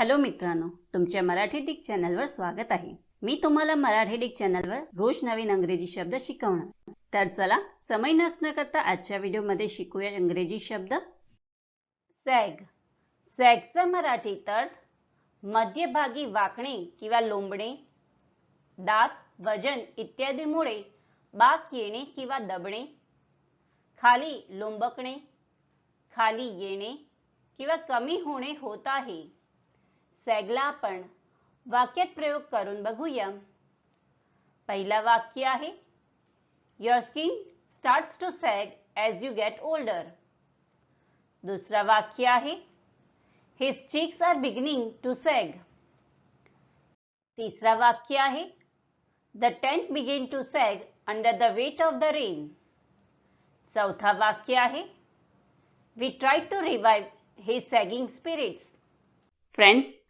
Hello मित्रांनो तुमच्या Marathi Dick चॅनलवर स्वागत आहे. मी तुम्हाला मराठी डिक चॅनलवर रोज नवीन अंग्रेजी शब्द शिकवणार. तर चला समय नसणं करता आजच्या व्हिडिओमध्ये शिकूया इंग्रजी शब्द. सॅग. सॅगचा मराठी अर्थ मध्यभागी वाकणे किंवा लोंबणे दात वजन इत्यादीमुळे बाक येणे किंवा दबणे खाली लोंबकणे खाली येणे किंवा कमी होणे होत आहे. सॅगला आपण प्रयोग करून बघूया. पहिला वाक्य आहे your skin starts to sag as you get older दुसरा वाक्य आहे his cheeks are beginning to sag तिसरा वाक्य आहे the tent begin to sag under the weight of the rain चौथा वाक्य आहे we try to revive his sagging spirits friends